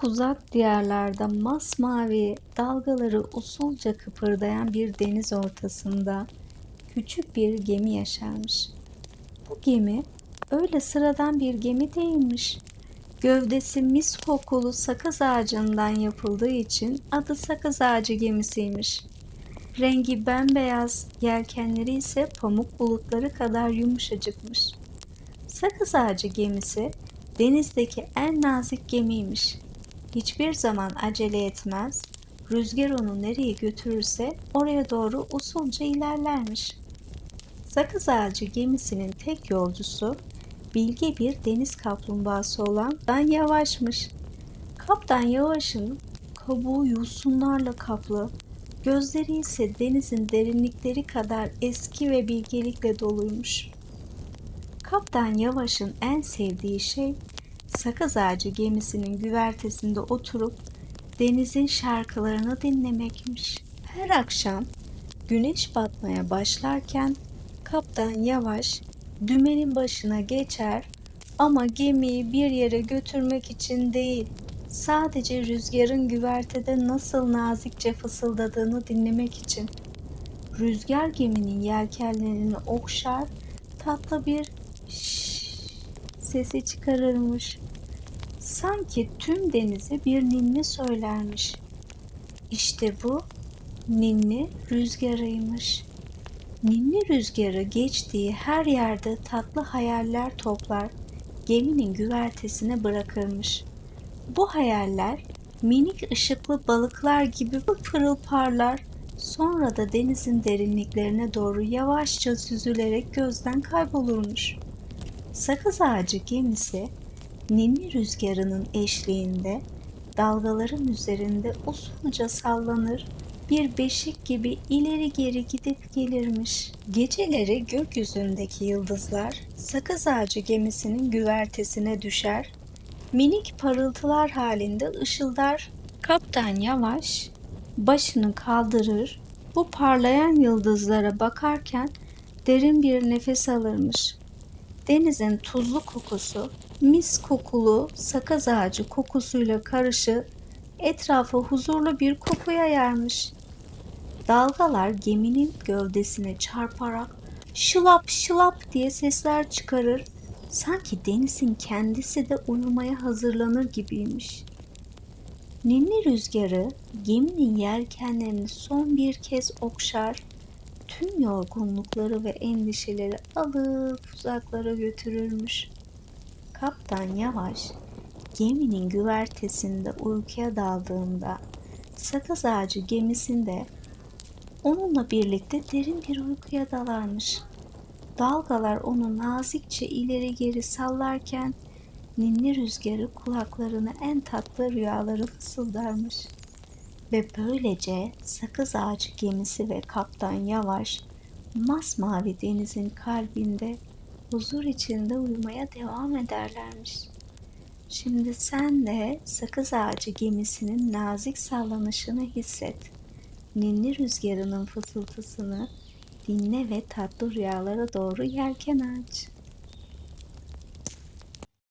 Çok uzak diyarlarda masmavi dalgaları usulca kıpırdayan bir deniz ortasında küçük bir gemi yaşarmış. Bu gemi öyle sıradan bir gemi değilmiş. Gövdesi mis kokulu sakız ağacından yapıldığı için adı sakız ağacı gemisiymiş. Rengi bembeyaz, yelkenleri ise pamuk bulutları kadar yumuşacıkmış. Sakız ağacı gemisi denizdeki en nazik gemiymiş. Hiçbir zaman acele etmez, rüzgar onu nereye götürürse oraya doğru usulca ilerlermiş. Sakız ağacı gemisinin tek yolcusu bilge bir deniz kaplumbağası olan Dan Yavaş'mış. Kaptan Yavaş'ın kabuğu yosunlarla kaplı, gözleri ise denizin derinlikleri kadar eski ve bilgelikle doluymuş. Kaptan Yavaş'ın en sevdiği şey sakız ağacı gemisinin güvertesinde oturup denizin şarkılarını dinlemekmiş. Her akşam güneş batmaya başlarken kaptan Yavaş dümenin başına geçer ama gemiyi bir yere götürmek için değil, sadece rüzgarın güvertede nasıl nazikçe fısıldadığını dinlemek için. Rüzgar geminin yelkenlerini okşar, tatlı bir şşş sesi çıkarırmış. Sanki tüm denize bir ninni söylermiş. İşte bu ninni rüzgarıymış. Ninni rüzgarı geçtiği her yerde tatlı hayaller toplar, geminin güvertesine bırakırmış. Bu hayaller minik ışıklı balıklar gibi pırıl parlar, sonra da denizin derinliklerine doğru yavaşça süzülerek gözden kaybolurmuş. Sakız ağacı gemisi ninni rüzgarının eşliğinde dalgaların üzerinde usulca sallanır, bir beşik gibi ileri geri gidip gelirmiş. Geceleri gökyüzündeki yıldızlar sakız ağacı gemisinin güvertesine düşer, minik parıltılar halinde ışıldar. Kaptan yavaş başını kaldırır, bu parlayan yıldızlara bakarken derin bir nefes alırmış. Denizin tuzlu kokusu mis kokulu sakız ağacı kokusuyla karışık etrafa huzurlu bir koku yayarmış. Dalgalar geminin gövdesine çarparak şılap şılap diye sesler çıkarır. Sanki denizin kendisi de uyumaya hazırlanır gibiymiş. Ninni rüzgarı geminin yelkenlerini son bir kez okşar, tüm yorgunlukları ve endişeleri alıp uzaklara götürürmüş. Kaptan Yavaş geminin güvertesinde uykuya daldığında sakız ağacı gemisinde onunla birlikte derin bir uykuya dalarmış. Dalgalar onu nazikçe ileri geri sallarken ninni rüzgarı kulaklarına en tatlı rüyaları fısıldarmış. Ve böylece sakız ağacı gemisi ve kaptan Yavaş masmavi denizin kalbinde huzur içinde uyumaya devam ederlermiş. Şimdi sen de sakız ağacı gemisinin nazik sallanışını hisset. Ninni rüzgarının fısıltısını dinle ve tatlı rüyalara doğru yelken aç.